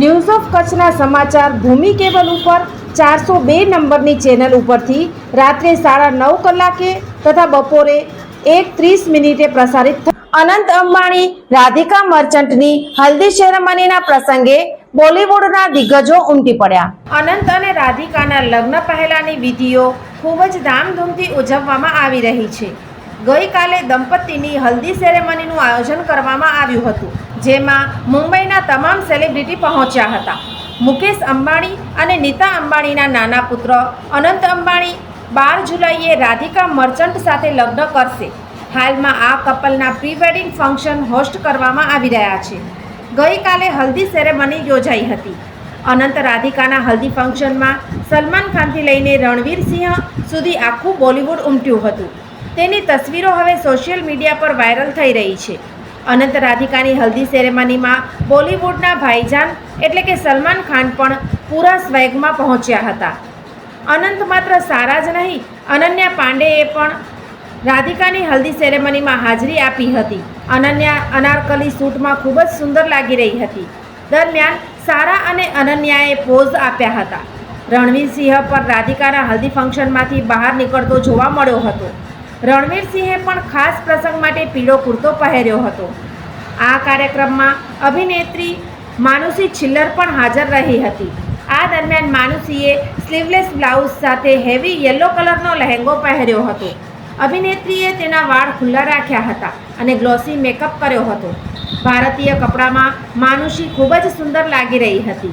News of કચ્છના સમાચાર ભૂમિ cable ઉપર ચારસો બે નંબરની ચેનલ ઉપરથી રાત્રે સાડા નવ કલાકે તથા બપોરે એક ત્રીસ મિનિટે પ્રસારિત અનંત અંબાણી, રાધિકા મર્ચન્ટની હલ્દી સેરેમનીના પ્રસંગે બોલિવૂડના દિગ્ગજો ઉમટી પડ્યા. અનંત અને રાધિકાના લગ્ન પહેલાની વિધિઓ ખૂબ જ ધામધૂમથી ઉજવવામાં આવી રહી છે. ગઈકાલે દંપતીની હલ્દી સેરેમનીનું આયોજન કરવામાં આવ્યું હતું, જેમાં મુંબઈના તમામ સેલિબ્રિટી પહોંચ્યા હતા. મુકેશ અંબાણી અને નીતા અંબાણીના નાના પુત્ર અનંત અંબાણી બાર જુલાઈએ રાધિકા મર્ચન્ટ સાથે લગ્ન કરશે. હાલમાં આ કપલના પ્રી વેડિંગ ફંક્શન હોસ્ટ કરવામાં આવી રહ્યા છે. ગઈકાલે હલ્દી સેરેમની યોજાઈ હતી. અનંત રાધિકાના હલ્દી ફંક્શનમાં સલમાન ખાનથી લઈને રણવીર સિંહ સુધી આખું બોલિવૂડ ઉમટ્યું હતું. તેની તસવીરો હવે સોશિયલ મીડિયા પર વાયરલ થઈ રહી છે. અનંત રાધિકાની હલ્દી સેરેમનીમાં બોલિવૂડના ભાઈજાન એટલે કે સલમાન ખાન પણ પૂરા સ્વેગમાં પહોંચ્યા હતા. અનંત માત્ર સારા જ નહીં, અનન્યા પાંડેએ પણ રાધિકાની હલ્દી સેરેમનીમાં હાજરી આપી હતી. અનન્યા અનારકલી સૂટમાં ખૂબ જ સુંદર લાગી રહી હતી. દરમિયાન સારા અને અનન્યાએ પોઝ આપ્યા હતા. રણવીર સિંહ પર રાધિકાના હલ્દી ફંક્શનમાંથી બહાર નીકળતો જોવા મળ્યો હતો. રણવીર સિંહે પણ ખાસ પ્રસંગ માટે પીળો કુર્તો પહેર્યો હતો. આ કાર્યક્રમમાં અભિનેત્રી માનુષી છિલ્લર પણ હાજર રહી હતી. આ દરમિયાન માનુષીએ સ્લીવલેસ બ્લાઉઝ સાથે હેવી યલો કલરનો લહેંગો પહેર્યો હતો. અભિનેત્રીએ તેના વાળ ખુલ્લા રાખ્યા હતા અને ગ્લોસી મેકઅપ કર્યો હતો. ભારતીય કપડામાં માનુષી ખૂબ જ સુંદર લાગી રહી હતી.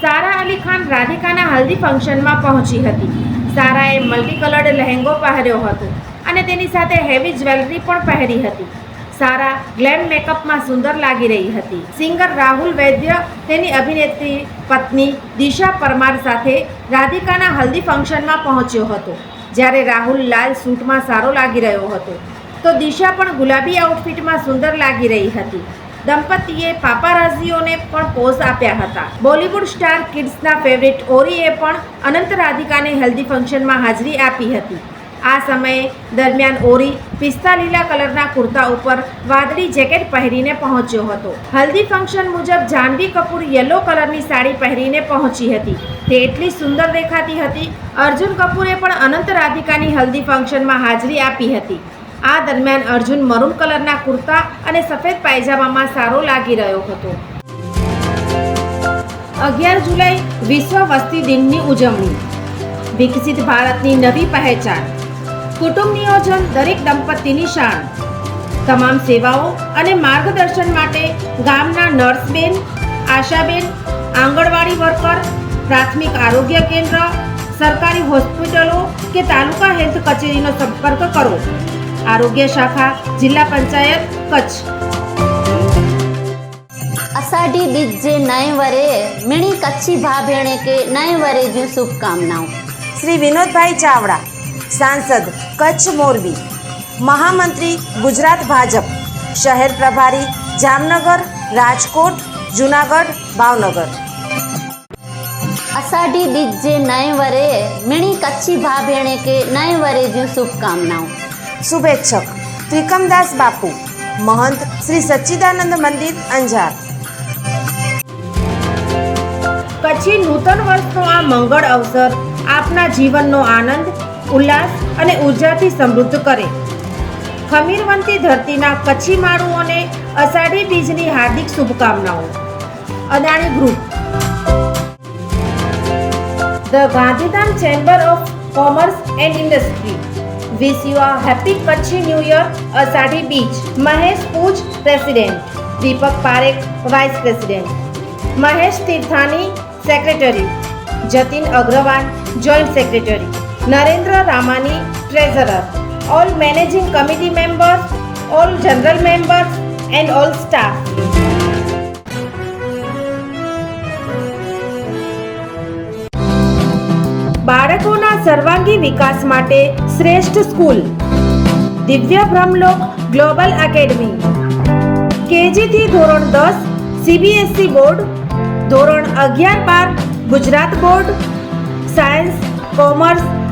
સારા અલી ખાન રાધિકાના હલ્દી ફંક્શનમાં પહોંચી હતી. સારાએ મલ્ટી કલર્ડ લહેંગો પહેર્યો હતો. અને તેની સાથે હેવી જ્વેલરી પણ પહેરી હતી. સારા ગ્લેમ મેકઅપમાં સુંદર લાગી રહી હતી. સિંગર રાહુલ વૈદ્ય, તેની અભિનેત્રી પત્ની દિશા પરમાર સાથે રાધિકાના હલ્દી ફંક્શનમાં પહોંચ્યો હતો. જ્યારે રાહુલ લાલ સૂટમાં સારો લાગી રહ્યો હતો. તો દિશા પણ ગુલાબી આઉટફિટમાં સુંદર લાગી રહી હતી. દંપતીએ પાપારાઝીઓને પણ પોઝ આપ્યા હતા. બોલિવૂડ સ્ટાર કિડ્સના ફેવરિટ ઓરીએ પણ અનંત રાધિકાને હેલ્ધી ફંક્શનમાં હાજરી આપી હતી. આ સમયે દરમિયાન ઓરી પિસ્તા લીલા કલરના કુર્તા ઉપર વાદળી જેકેટ પહેરીને પહોંચ્યો હતો. હલ્દી ફંક્શન મુજબ જાહ્નવી કપૂર યલો કલરની સાડી પહેરીને પહોંચી હતી. તે એટલી સુંદર દેખાતી હતી, અર્જુન કપૂરે પણ અનંત રાધિકાની હલ્દી ફંક્શનમાં હાજરી આપી હતી. આ દરમિયાન અર્જુન મરૂન કલરના કુર્તા અને સફેદ પાયજામામાં સારો લાગી રહ્યો હતો. અગિયાર જુલાઈ વિશ્વ વસ્તી દિનની ઉજવણી. વિકસિત ભારતની નવી પહેચાન. કુટુંબ નિયોજન દરેક દંપતીની શાન. તમામ સેવાઓ અને માર્ગદર્શન માટે ગામના નર્સબેન આશાબેન આંગણવાડી વર્કર પ્રાથમિક આરોગ્ય કેન્દ્ર સરકારી હોસ્પિટલો કે તાલુકા હેલ્થ કચેરીનો સંપર્ક કરો. આરોગ્ય શાખા જિલ્લા પંચાયત કચ્છ. અષાઢી બીજ જે નય વરે મીણી કચ્છી ભા ભેણે કે નય વરે જ્યું શુભકામનાઓ. શ્રી વિનોદભાઈ ચાવડા. સાંસદ કચ્છ મોરબી. મહામંત્રી ગુજરાત ભાજપ. શહેર પ્રભારી જામનગર રાજકોટ જુનાગઢ ભાવનગર. અષાઢી બીજ જે નય વરે મીણી કચ્છી ભા ભેણે કે નય વરે જ્યું શુભકામનાઓ. શુભેચ્છક. ત્રિકમદાસ બાપુ. મહંત શ્રી સચ્ચિદાનંદ મંદિર અંજાર. કચ્છી નૂતન વર્ષનો આ મંગળ અવસર આપના જીવનનો આનંદ ઉલ્લાસ અને ઉર્જાથી સમૃદ્ધ કરે. ખમીરવંતી ધરતીના કચ્છી માળુઓને અષાઢી બીજની હાર્દિક શુભકામનાઓ. Adani group. The Gandhidham chamber of commerce and industry. Wish you a happy Kutchi new year, Ashadhi Bij. Mahesh Puj president. Deepak Parekh, vice president. Mahesh Tirthani secretary. Jatin Agarwal, joint secretary. Narendra Ramani treasurer all managing committee members all general members and all staff બાળકોના સર્વાંગી વિકાસ માટે શ્રેષ્ઠ school. દિવ્ય Brahmlok global academy. કેજીથી ધોરણ દસ CBSE board. ધોરણ અગિયાર બાર, Gujarat board. Science, commerce